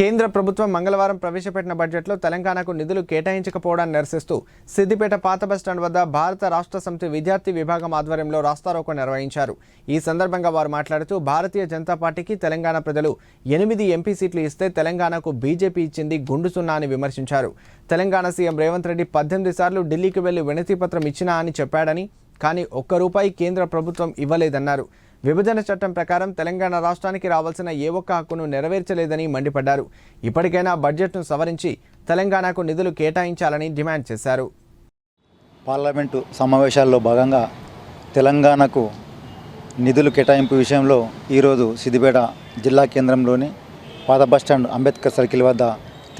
కేంద్ర ప్రభుత్వం మంగళవారం ప్రవేశపెట్టిన బడ్జెట్లో తెలంగాణకు నిధులు కేటాయించకపోవడాన్ని నిరసిస్తూ సిద్దిపేట పాత బస్టాండ్ వద్ద భారత రాష్ట్ర సమితి విద్యార్థి విభాగం ఆధ్వర్యంలో రాస్తారోకో నిర్వహించారు. ఈ సందర్భంగా వారు మాట్లాడుతూ భారతీయ జనతా పార్టీకి తెలంగాణ ప్రజలు ఎనిమిది ఎంపీ సీట్లు ఇస్తే తెలంగాణకు బీజేపీ ఇచ్చింది గుండు సున్నా అని విమర్శించారు. తెలంగాణ సీఎం రేవంత్ రెడ్డి పద్దెనిమిది సార్లు ఢిల్లీకి వెళ్ళి వినతిపత్రం ఇచ్చినా అని చెప్పాడని కానీ ఒక్క రూపాయి కేంద్ర ప్రభుత్వం ఇవ్వలేదన్నారు. విభజన చట్టం ప్రకారం తెలంగాణ రాష్ట్రానికి రావాల్సిన ఏ ఒక్క హక్కును నెరవేర్చలేదని మండిపడ్డారు. ఇప్పటికైనా బడ్జెట్ను సవరించి తెలంగాణకు నిధులు కేటాయించాలని డిమాండ్ చేశారు. పార్లమెంటు సమావేశాల్లో భాగంగా తెలంగాణకు నిధులు కేటాయింపు విషయంలో ఈరోజు సిద్దిపేట జిల్లా కేంద్రంలోని పాత బస్టాండ్ అంబేద్కర్ సర్కిల్ వద్ద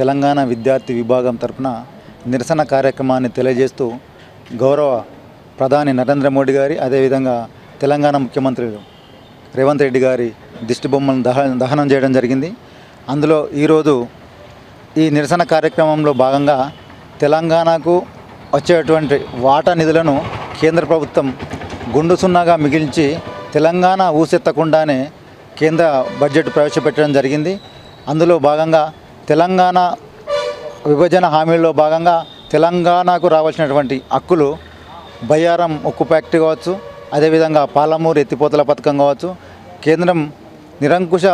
తెలంగాణ విద్యార్థి విభాగం తరఫున నిరసన కార్యక్రమాన్ని తెలియజేస్తూ గౌరవ ప్రధాని నరేంద్ర మోడీ గారి అదేవిధంగా తెలంగాణ ముఖ్యమంత్రి రేవంత్ రెడ్డి గారి దిష్టి బొమ్మలను దహ దహనం చేయడం జరిగింది. అందులో ఈరోజు ఈ నిరసన కార్యక్రమంలో భాగంగా తెలంగాణకు వచ్చేటువంటి వాటా నిధులను కేంద్ర ప్రభుత్వం గుండు సున్నాగా మిగిల్చి తెలంగాణ ఊసెత్తకుండానే కేంద్ర బడ్జెట్ ప్రవేశపెట్టడం జరిగింది. అందులో భాగంగా తెలంగాణ విభజన హామీల్లో భాగంగా తెలంగాణకు రావాల్సినటువంటి హక్కులు బయ్యారం ఉక్కు ఫ్యాక్టరీ కావచ్చు అదేవిధంగా పాలమూరు ఎత్తిపోతల పథకం కావచ్చు కేంద్రం నిరంకుశ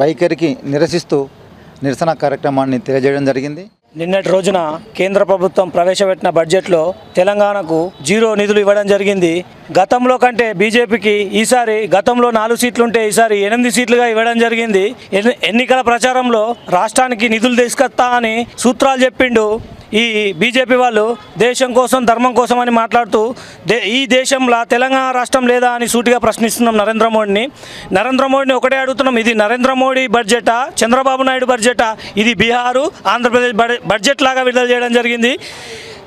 వైఖరికి నిరసిస్తూ నిరసన కార్యక్రమాన్ని తెలియజేయడం జరిగింది. నిన్నటి రోజున కేంద్ర ప్రభుత్వం ప్రవేశపెట్టిన బడ్జెట్లో తెలంగాణకు జీరో నిధులు ఇవ్వడం జరిగింది. గతంలో కంటే బీజేపీకి ఈసారి గతంలో నాలుగు సీట్లు ఉంటే ఈసారి ఎనిమిది సీట్లుగా ఇవ్వడం జరిగింది. ఎన్నికల ప్రచారంలో రాష్ట్రానికి నిధులు తీసుకొస్తా అని సూత్రాలు చెప్పిండు ఈ బీజేపీ వాళ్ళు దేశం కోసం ధర్మం కోసం అని మాట్లాడుతూ దే ఈ దేశంలో తెలంగాణ రాష్ట్రం లేదా అని సూటిగా ప్రశ్నిస్తున్నాం నరేంద్ర మోడీని. నరేంద్ర మోడీని ఒకటే అడుగుతున్నాం. ఇది నరేంద్ర మోడీ బడ్జెటా చంద్రబాబు నాయుడు బడ్జెటా? ఇది బీహారు ఆంధ్రప్రదేశ్ బడ్- బడ్జెట్ లాగా విడుదల చేయడం జరిగింది.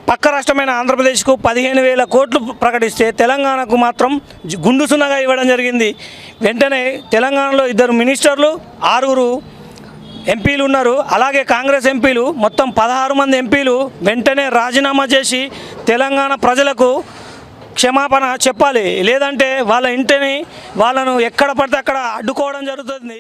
పక్క రాష్ట్రమైన ఆంధ్రప్రదేశ్కు పదిహేను వేల కోట్లు ప్రకటిస్తే తెలంగాణకు మాత్రం జి- గుండు సున్నగా ఇవ్వడం జరిగింది. వెంటనే తెలంగాణలో ఇద్దరు మినిస్టర్లు ఆరుగురు ఎంపీలు ఉన్నారు. అలాగే కాంగ్రెస్ ఎంపీలు మొత్తం పదహారు మంది ఎంపీలు వెంటనే రాజీనామా చేసి తెలంగాణ ప్రజలకు క్షమాపణ చెప్పాలి. లేదంటే వాళ్ళ ఇంటిని వాళ్ళను ఎక్కడ పడితే అక్కడ అడ్డుకోవడం జరుగుతుంది.